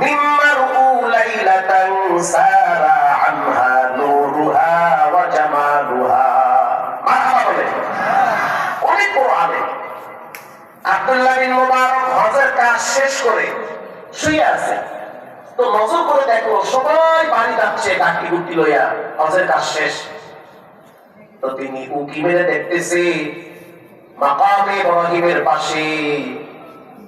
মিম্মারউ লাইলাতান সারা অনেক আলেম আব্দুল্লাহ হজের কাজ শেষ করে শুয়ে আছে। তো নজর করে দেখো, সবাই বাড়ি যাচ্ছে ডাকি লইয়া, হজের কাজ শেষ। তো তিনি উকি মেরে দেখতেছে, মাকামে ইব্রাহিমের পাশে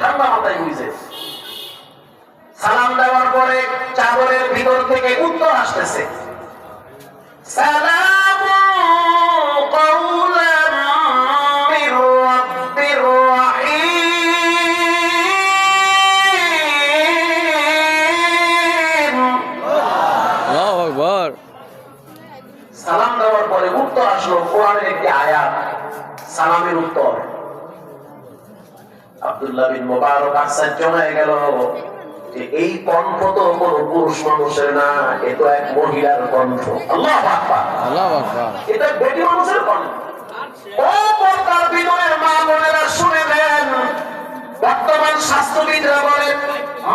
ঠান্ডা মাথায় হয়েছে সালাম দেওয়ার পরে চাদরের ভিতর থেকে উত্তর আসতেছে। সালাম! আব্দুল্লাহ বিন মুবারক আশ্চর্য হয়ে গেল। যে এই কণ্ঠ তো কোন পুরুষ মানুষের না এ তো এক মহিলার কণ্ঠ। আল্লাহ আল্লাহু এটা বেটি মানুষের কণ্ঠ। ও পর্দার বিনয়ের মা বোনেরা শুনে নেন বর্তমান স্বাস্থ্যবিদরা বলে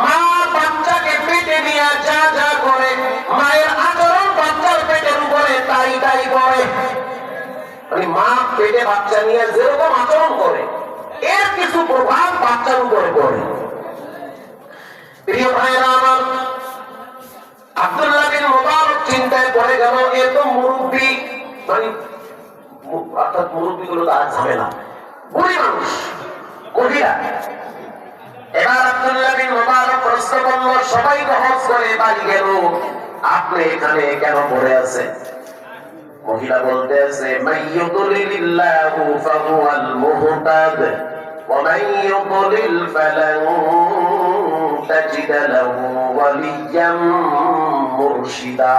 মা বাচ্চাকে পেটে নিয়ে যা যা করে মায়ের আচরণ বাচ্চার পেটের উপরে তাই তাই করে। মানে মা পেটে বাচ্চা নিয়ে যেরকম আচরণ করে এর কিছু প্রভাব বাচ্চার উপরে পড়ে। প্রিয় ভাইরা আমার, আব্দুল্লাহ বিন চিন্তায় পড়ে গেল তো মুরব্বী মানে অর্থাৎ মুরব্বী গুলো ঝামেলা। বুড়ি মানুষ এবার আব্দুল্লাহ বিন প্রশ্ন করল, সবাই হজ করে বাড়ি গেল, আপনি এখানে কেন পড়ে আছে মহিলা বলতে আছে মাইয়ুদলিল্লাহু মুহতাদ। ওয়া মাইয়ুদলিল ফালান তাজিদ লাহু ওয়ালিয়াম মুরশিদা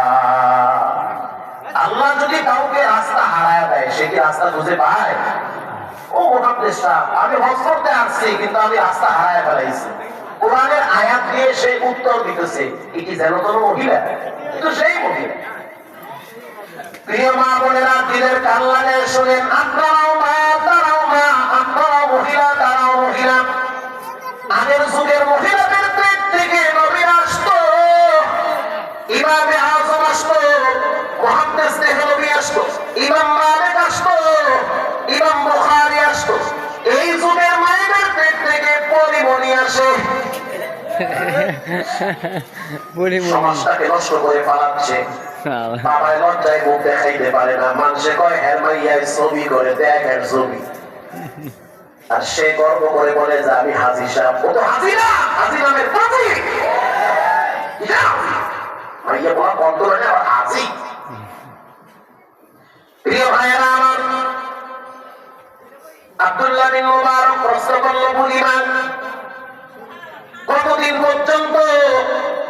আল্লাহ যদি কাউকে রাস্তা হারায় দেয়, সে কি রাস্তা খুঁজে পায়? ও মোহাম্মদ আমি হজ করতে আসছি, কিন্তু আমি রাস্তা হারায় ফেলাইছি। কোরআনের আয়াত দিয়ে সে উত্তর দিতেছে, এটি যেন কোনো মহিলা। কিন্তু সেই মহিলা। প্রিয় মা বোনেরা, দিলের কান লাগায় শোনেন আপনারাও বলি বলি। সমাজটাকে নষ্ট করে পালাচ্ছে বাবায় লজ্জায় মুখ দেখাইতে পারে না। মানুষে কয় হ্যাঁ মাইয়াই ছবি করে দেখ এর ছবি আর সে গর্ব করে বলে যে আমি হাজি সাহেব। ও তো হাজি না হাজি নামের পাজি মাইয়া বলা বন্ধ করে আবার হাজি। প্রিয় ভাইয়েরা আমার আব্দুল্লাহ বিন মুবারক প্রশ্ন করল বুঝিমান কতদিন পর্যন্ত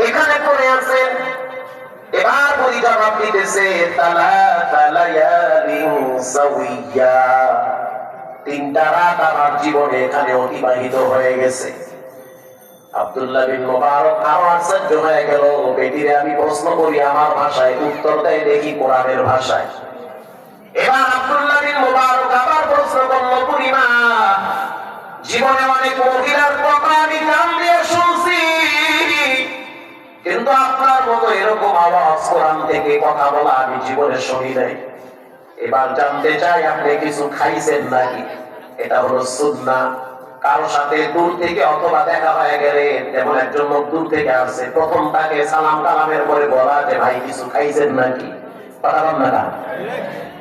এখানে পড়ে আছেন? এবার বলি জবাব দিতেছে তালা তালায়ালিন তিনটা রাত আমার জীবনে এখানে অতিবাহিত হয়ে গেছে। আব্দুল্লাহ বিন মোবারক আরও আশ্চর্য হয়ে গেল, বেটিরে, আমি প্রশ্ন করি আমার ভাষায়, উত্তর দেয় দেখি কোরআনের ভাষায়। এবার আব্দুল্লাহ বিন মোবারক আবার প্রশ্ন করল পূর্ণিমা জীবনে অনেক মহিলার কথা আমি কান দিয়ে শুনছি। কিন্তু আপনার মতো এরকম আওয়াজ কোরআন থেকে কথা বলা আমি জীবনে শুনি নাই। এবার জানতে চাই আপনি কিছু খাইছেন নাকি? এটা হলো সুন্না কারও সাথে দূর থেকে অথবা দেখা হয়ে গেলে যেমন একজন লোক দূর থেকে আসছে, প্রথম তাকে সালাম কালামের পরে বলা যে, ভাই, কিছু খাইছেন নাকি? কথা না?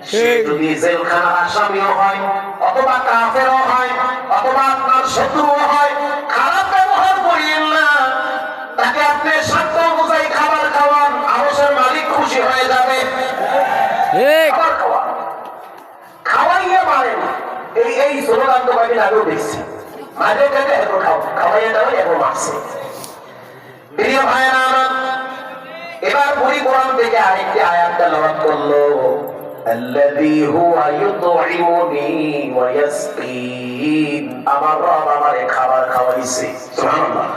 সে যদি জেলখানার আসামিও হয় অথবা কাফেরও হয় অথবা আপনার শত্রুও হয়। খারাপ ব্যবহার করিয়েন না। তাকে আপনি স্বার্থ অনুযায়ী খাবার খাওয়ান আরসের মালিক খুশি হয়ে যাবে। খাবার খাওয়ান। খাওয়াইয়ে পারেন এই এই স্লোগান তো কয়েকদিন আগেও দেখছি। মাঝে মাঝে এখন খাও খাওয়াইয়ে দেওয়াই এখন মারছে। প্রিয় ভাইয়েরা আমার এবার বুড়ি কোরআন থেকে আরেকটি আয়াত তেলাওয়াত করল। الذي هو يطعمني ويسقين আমার রব আমারে খাবার খাওয়াইছে সুবহানাল্লাহ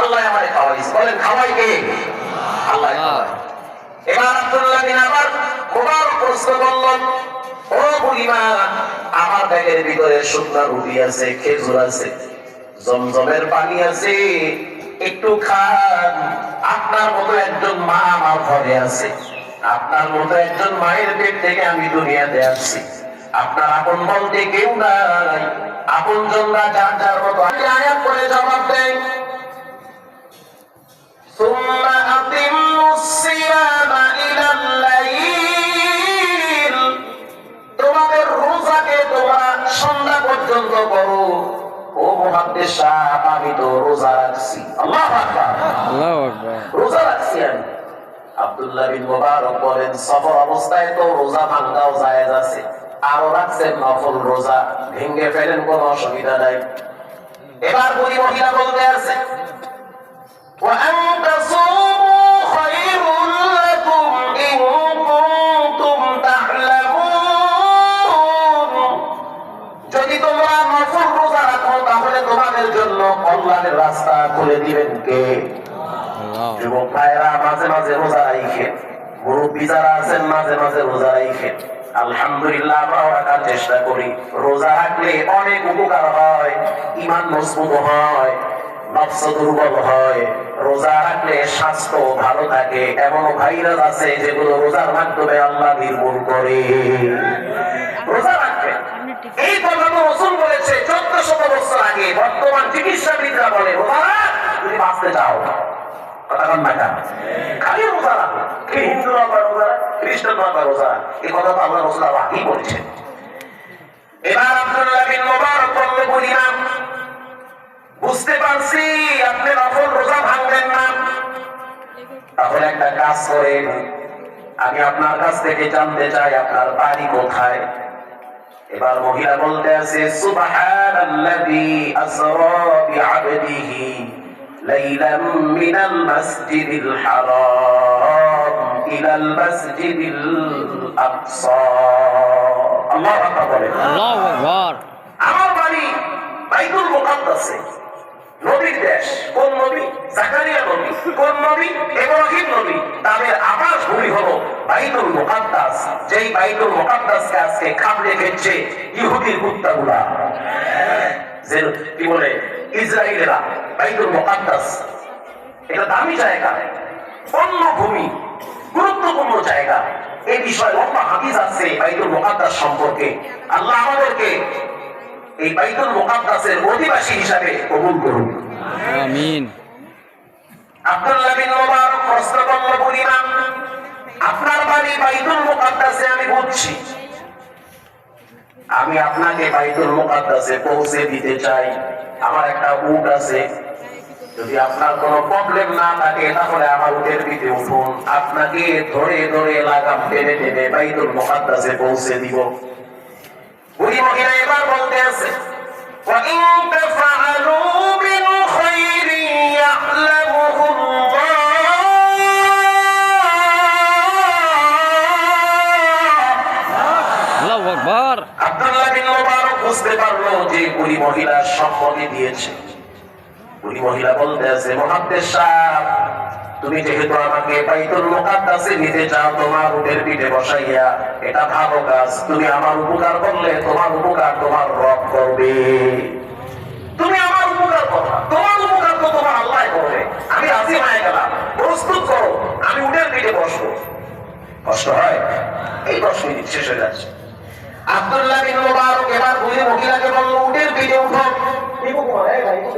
আল্লাহ আমারে খাওয়াইছে বলেন খাওয়াই কে আল্লাহ খাওয়ায়। এবার আব্দুল্লাহ বিন আবার মোবারক প্রশ্ন করলেন ও বুড়িমা আমার ব্যাগের ভিতরে শুকনা রুটি আছে খেজুর আছে জমজমের পানি আছে একটু খান আপনার মতো একজন মা আমার ঘরে আছে আপনার মতো একজন মায়ের পেট থেকে আমি দুনিয়াতে আসছি আপনার আপন বলতে কেউ নাই আপন জনরা যার যার মতো আয়াত করে জবাব দেয় ثم أتموا الصيام إلى الليل তোমাদের রোজাকে তোমরা সন্ধ্যা পর্যন্ত করো ও মুহাদ্দিস সাহেব আমি তো রোজা রাখছি আল্লাহু আকবার আল্লাহু আকবার রোজা রাখছি আমি আব্দুল্লাহ বিন মুবারক বলেন সফর অবস্থায় তো রোজা ভাঙ্গাও জায়েজ আছে আরো রাখছেন নফল রোজা ভেঙ্গে ফেলেন কোনো অসুবিধা নাই এবার বুড়ি মহিলা বলতে আছে وأن تصوموا خير لكم إن كنتم تعلمون যদি তোমরা নফল রোজা রাখো তাহলে তোমাদের জন্য কল্যাণের রাস্তা খুলে দিবেন কে আল্লাহ যুবক ভাইয়েরা মাঝে মাঝে রোজা রাখেন মুরব্বী যারা আছেন, মাঝে মাঝে রোজা রাখেন আলহামদুলিল্লাহ রোজা রাখলে এমন ভাইরাস আছে যেগুলো রোজার মাধ্যমে আল্লাহ নির্মূল করে। রোজা রাখবেন এই কথা রসুল বলেছে চোদ্দ শত বছর আগে বর্তমান চিকিৎসাবিদরা বলে, রোজা তুমি বাঁচতে চাও। বুঝতে পারছি আপনি নফল রোজা ভাঙবেন না। তাহলে একটা কাজ করেন, আমি আপনার কাছ থেকে জানতে চাই আপনার বাড়ি কোথায়। এবার মহিলা বলতে আছে, সুবহানাল্লাযী আসরা মিনাল মাসজিদিল হারাম ইলাল মাসজিদিল আকসা। আল্লাহু আকবার বলেন। আল্লাহু আকবার। আমার বাড়ি বাইতুল মুকাদ্দাসে। নবীর দেশ। কোন নবী? জাকারিয়া নবী। কোন নবী? ইব্রাহিম নবী। তাদের আবাস ভূমি হলো বাইতুল মুকাদ্দাস। যেই বাইতুল মুকাদ্দাসকে আজকে খাবড়ে খেচ্ছে ইহুদির কুত্তাগুলা। যে কি বলে? ইসরায়েলেরা বাইতুল মুকাদ্দাস এটা দামি জায়গা অন্য ভূমি গুরুত্বপূর্ণ জায়গা। এই বিষয়ে লম্বা হাদিস আছে বাইতুল মুকাদ্দাস সম্পর্কে। আল্লাহ আমাদেরকে এই বাইতুল মুকাদ্দাসের অধিবাসী হিসাবে কবুল করুন। আমিন। আব্দুল্লাহ বিন মুবারক প্রশ্ন করল আপনার বাড়ি বাইতুল মুকাদ্দাসে আমি বুঝছি। আমি আপনাকে বাইতুল মুকাদ্দাসে পৌঁছে দিতে চাই আমার একটা উট আছে যদি আপনার কোনো প্রবলেম না থাকে তাহলে আমার উটের পিঠে উঠুন আপনাকে ধরে ধরে লাগাম টেনে টেনে বাইতুল মুকাদ্দাসে পৌঁছে দিব বুড়ি মহিলা এবার বলতে আছে وإن تفعلوا بالخير يعلمه বুঝতে পারল যে বুড়ি মহিলা সম্মতি দিয়েছে। বুড়ি মহিলা বলতে আছে সাহেব, তুমি যেহেতু আমাকে বাইতুল মুকাদ্দাসে নিতে চাও, তোমার উটের পিঠে বসাইয়া এটা ভালো কাজ। তুমি আমার উপকার করলে তোমার উপকার তোমার রব করবে। তুমি আমার উপকার করো, তোমার উপকার তো তোমার আল্লাহ করবে। আমি রাজি হয়ে গেলাম, প্রস্তুত করো, আমি উটের পিঠে বসবো। কষ্ট হয়? এই দশ মিনিট শেষ হয়ে যাচ্ছে। আব্দুল্লাহ বিন মুবারক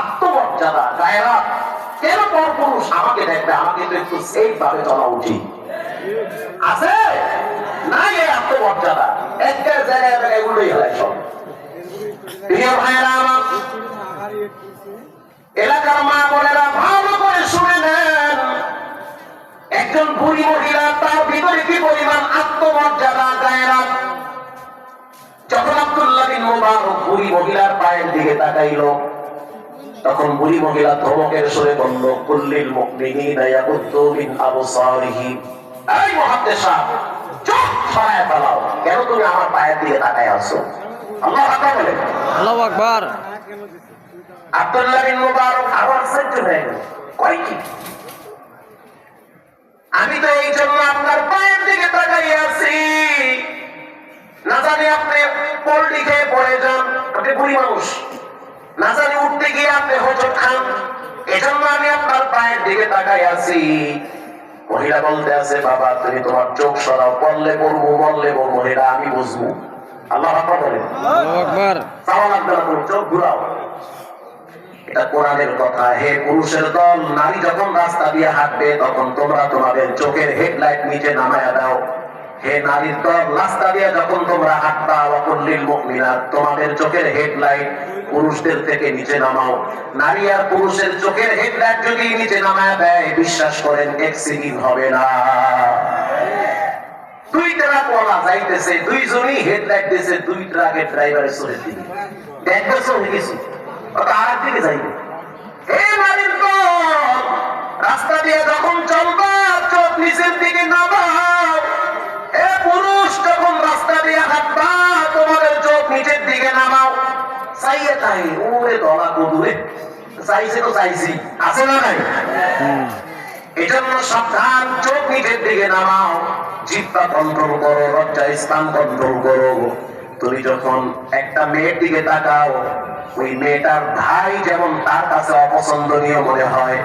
আত্মমর্যাদা কেন আমাকে দেখবে? আমাকে তো একটু সেফ ভাবে চলা উচিত। আছে? এই আত্মমর্যাদা। একটা জায়গায় উল্লেই হয় সব। প্রিয় ভাইয়েরা আমার, এলাকার মা বোনেরা ভালো করে শুনে নেন। একজন বুড়ি মহিলা, তার ভিতরে কি পরিমাণ আত্মমর্যাদা গায়রাত যখন আব্দুল্লাহ বিন মুবারক বুড়ি মহিলার পায়ের দিকে তাকাইলো তখন বুড়ি মহিলা ধমকের সুরে বলল কুল্লিল ইয়াকুদ্দু মিন আবসারিহিম এই মুহাদ্দিসা চোখ সরায় ফেলাও কেন তুমি আমার পায়ের দিকে তাকায় আছো? আল্লাহ আকবার বলে। আল্লাহু আকবার। আব্দুল্লাহ বিন মুবারক হয়ে গেল। কয় কি? আমি তো এই জন্য আপনার পায়ের দিকে তাকাই আছি। না জানি আপনি পোল্ট্রি খেয়ে পড়ে যান। আপনি বুড়ি মানুষ। উঠতে গিয়ে আপনি খান। এজন্য আমি আপনার পায়ের দিকে তাকাই আছি। মহিলা বলতে আছে বাবা তুমি তোমার চোখ সরাও। বললে বলব বললে বলব এটা আমি বুঝব। আল্লাহ চাওয়া লাগবে না তুমি চোখ ঘুরাও। এটা কোরআনের কথা। হে পুরুষের দল নারী যখন রাস্তা দিয়ে হাঁটবে তখন তোমরা তোমাদের চোখের হেডলাইট নিচে নামায়া দাও। চোখের চোখের বিশ্বাস করেন হবে না। দুই ট্রাক যাইতেছে, দুইজনই হেডলাইট দিয়েছে, দুই ট্রাকের ড্রাইভারের চলে দিকে আর দিকে যাইবে। রাস্তা দিয়ে যখন চলবা, চোখ নিচের দিকে নামাও নিচের দিকে নামাও। চাইয়ে তাই ওরে দলা কদুরে চাইছে তো চাইছি। আছে না নাই? সাবধান, চোখ দিকে নামাও। জিব্বা কন্ট্রোল করো কন্ট্রোল করো। তুমি যখন একটা মেয়ের দিকে তাকাও, ওই মেয়েটার ভাই যেমন তার কাছে অপছন্দনীয় মনে হয়,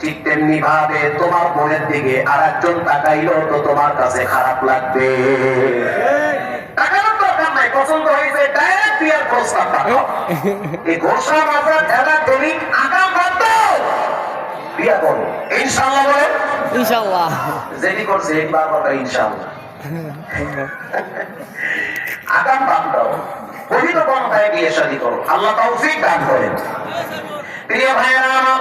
ঠিক তেমনি ভাবে তোমার বোনের দিকে আর একজন তাকাইলো তো তোমার কাছে খারাপ লাগবে। এই ঘোষণা মাত্রা ঠেলা ঠেলি আগাম বাদ বিয়া করো। ইনশাল্লাহ বলেন ইনশাআল্লাহ। যেটি করছে একবার কথা ইনশাল্লাহ আগাম বাদ পবিত্র পন্থায় বিয়ে শাদী করো। আল্লাহ তৌফিক দান করেন। প্রিয় ভাইয়েরা আমার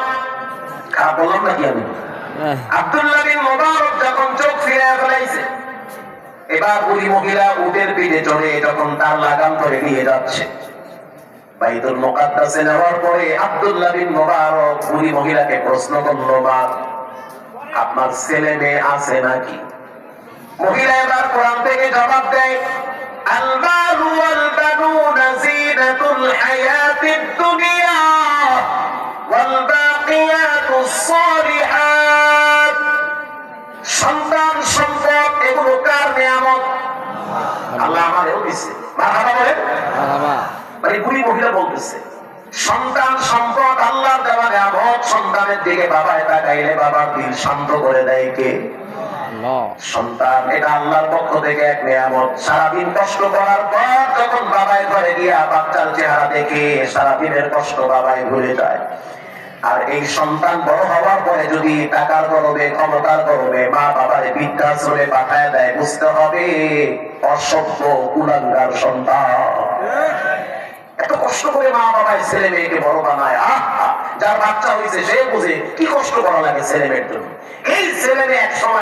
বললাম নাকি আমি? আহ, আব্দুল্লাহ বিন মোবারক যখন চোখ ফিরে ফেলাইছে এবার ওই মহিলা উটের পিঠে চড়ে যখন তার লাগাম করে নিয়ে যাচ্ছে। বাইতুল নেওয়ার পরে আব্দুল্লাহ বিন মোবারক বুড়ি মহিলাকে প্রশ্ন করল আপনার ছেলে মেয়ে আছে নাকি? মহিলা এবার কোরআন থেকে জবাব দেয় বুড়ি মহিলা বলতেছে সন্তান সম্পদ আল্লাহর দেওয়া নিয়ামত সন্তানের দিকে বাবায় তাকাইলে বাবার দিল শান্ত করে দেয় কে? সন্তান এটা আল্লাহর পক্ষ থেকে এক নিয়ামত। সারাদিন কষ্ট করার পর যখন বাবাই ঘরে গিয়া বাচ্চার চেহারা দেখে সারাদিনের কষ্ট বাবাই ভুলে যায়। আর এই সন্তান বড় হওয়ার পরে যদি টাকার গরবে ক্ষমতার গরবে মা বাবার বৃদ্ধাশ্রমে পাঠায় দেয় বুঝতে হবে অসভ্য কুলাঙ্গার সন্তান। এত কষ্ট করে মা বাবায় ছেলে মেয়েকে বড় বানায়, আহ! যার বাচ্চা হয়েছে সে বুঝে কি কষ্ট করা লাগে ছেলে মেয়ের জন্য। এই ছেলে মেয়ে এক সময়